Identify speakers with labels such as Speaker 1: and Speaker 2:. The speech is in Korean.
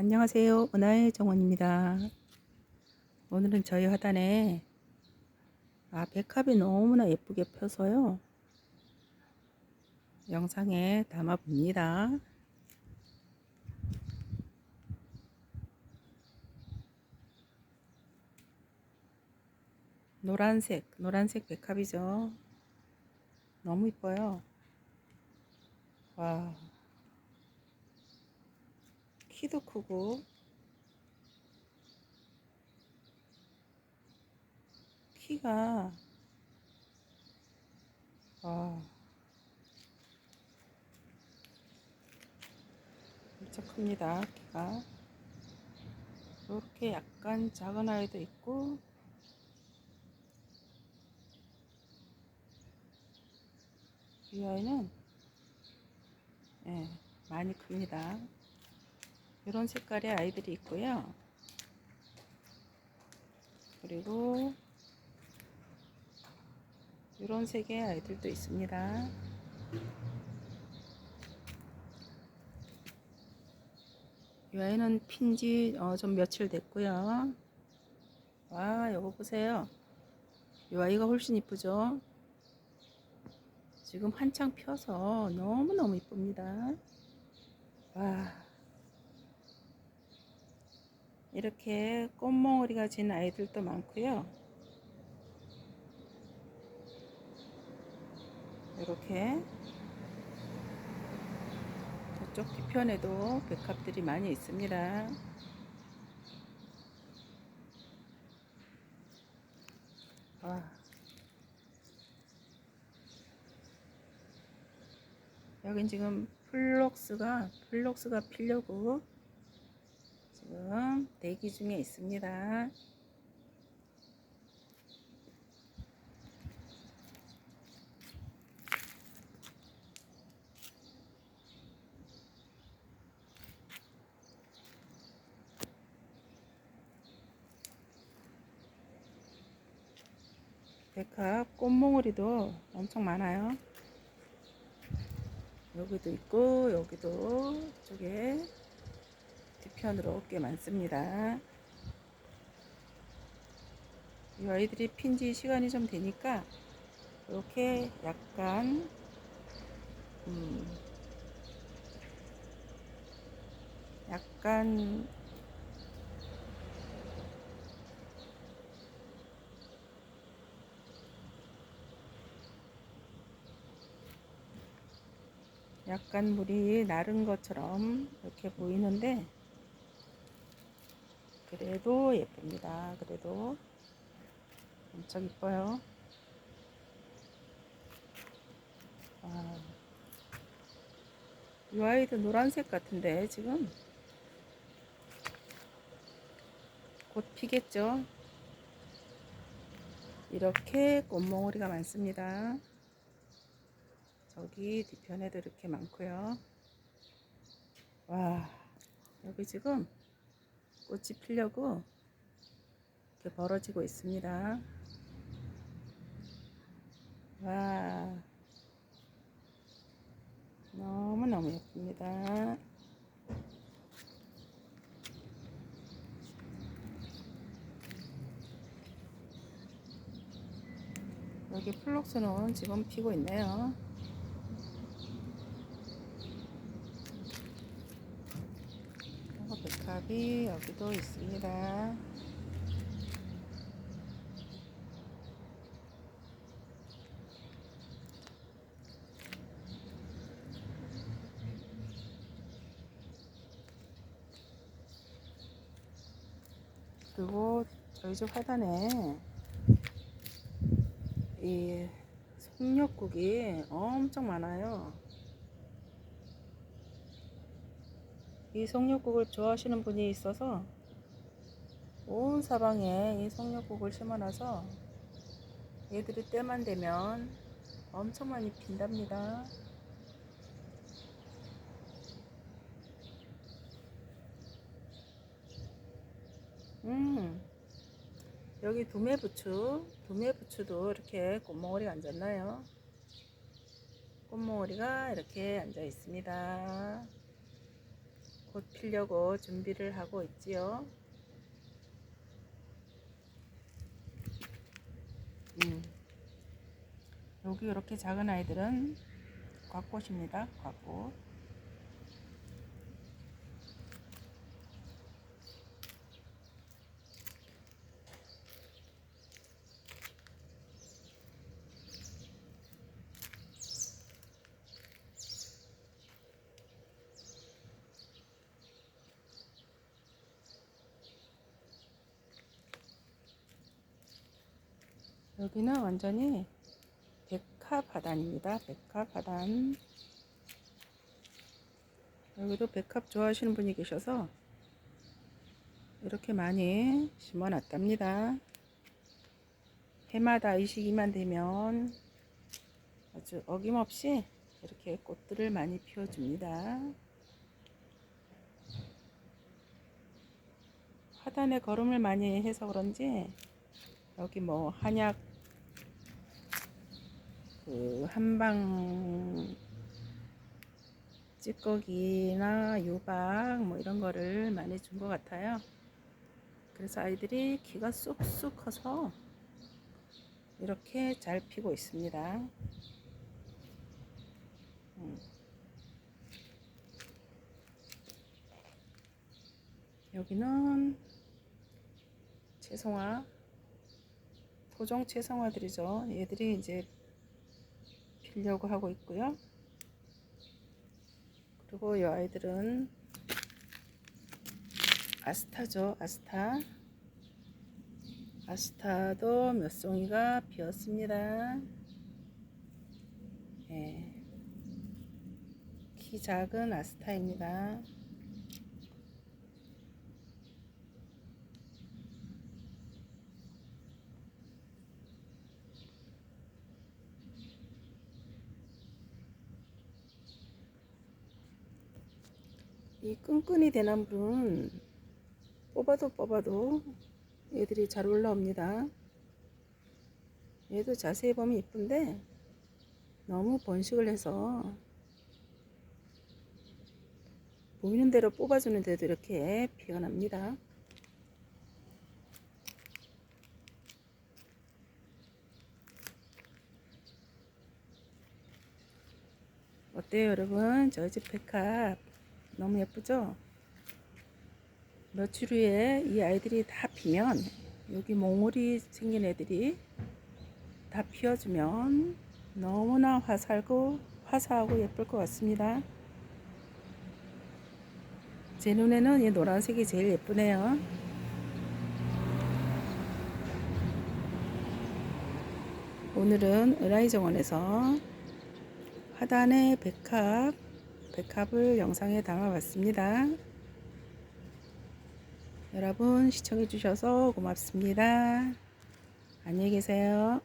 Speaker 1: 안녕하세요. 은하의 정원입니다. 오늘은 저희 화단에 아, 백합이 너무나 예쁘게 펴서요. 영상에 담아 봅니다. 노란색, 노란색 백합이죠. 너무 이뻐요. 와. 키도 크고. 키가. 와 엄청 큽니다 키가. 이렇게 약간 작은 아이도 있고. 이 아이는 예, 많이 큽니다 이런 색깔의 아이들이 있고요. 그리고 이런 색의 아이들도 있습니다. 이 아이는 핀지 어, 좀 며칠 됐고요. 와, 이거 보세요. 이 아이가 훨씬 이쁘죠? 지금 한창 펴서 너무너무 이쁩니다. 와. 이렇게 꽃몽우리가 진 아이들도 많고요. 이렇게 저쪽 뒤편에도 백합들이 많이 있습니다. 와. 여긴 지금 플록스가 플록스가 피려고 지금 대기 중에 있습니다. 백합 꽃몽우리도 엄청 많아요. 여기도 있고 여기도 이쪽에 뒤편으로 꽤 많습니다. 이 아이들이 핀지 시간이 좀 되니까 이렇게 약간 음 약간 약간 물이 나른 것처럼 이렇게 보이는데 그래도 예쁩니다. 그래도 엄청 이뻐요. 아, 이 아이도 노란색 같은데 지금 곧 피겠죠. 이렇게 꽃몽우리가 많습니다. 저기 뒤편에도 이렇게 많고요. 와, 여기 지금 꽃이 피려고 이렇게 벌어지고 있습니다. 와, 너무너무 예쁩니다. 여기 플록스는 지금 피고 있네요. 백합이 여기도 있습니다. 그리고 저희 집 화단에 이 송력국이 엄청 많아요. 이 송력국을 좋아하시는 분이 있어서 온 사방에 이 송력국을 심어놔서 얘들이 때만 되면 엄청 많이 핀답니다. 음, 여기 두메부추, 두메부추도 이렇게 꽃몽오리가 앉았나요? 꽃몽오리가 이렇게 앉아 있습니다. 곧 피려고 준비를 하고 있지요. 음. 여기 이렇게 작은 아이들은 곽꽃입니다. 곽꽃. 여기는 완전히 백합하단입니다. 백합하단. 여기도 백합 좋아하시는 분이 계셔서 이렇게 많이 심어 놨답니다. 해마다 이 시기만 되면 아주 어김없이 이렇게 꽃들을 많이 피워줍니다. 화단에 걸음을 많이 해서 그런지 여기 뭐 한약 그 한방 찌꺼기나 유박 뭐 이런 거를 많이 준 것 같아요. 그래서 아이들이 키가 쑥쑥 커서 이렇게 잘 피고 있습니다. 음. 여기는 채송화 토종 채송화들이죠. 얘들이 이제 피려고 하고 있고요. 그리고 이 아이들은 아스타죠. 아스타. 아스타도 몇 송이가 피었습니다. 예. 키 작은 아스타입니다. 이 끈끈이 대나무는 뽑아도 뽑아도 얘들이 잘 올라옵니다. 얘도 자세히 보면 이쁜데 너무 번식을 해서 보이는 대로 뽑아주는데도 이렇게 피가 납니다. 어때요 여러분? 저희 집 백합 너무 예쁘죠? 며칠 후에 이 아이들이 다 피면 여기 몽울이 생긴 애들이 다 피어주면 너무나 화살고 화사하고 예쁠 것 같습니다. 제 눈에는 이 노란색이 제일 예쁘네요. 오늘은 은하이 정원에서 화단의 백합 백합을 영상에 담아봤습니다. 여러분 시청해 주셔서 고맙습니다. 안녕히 계세요.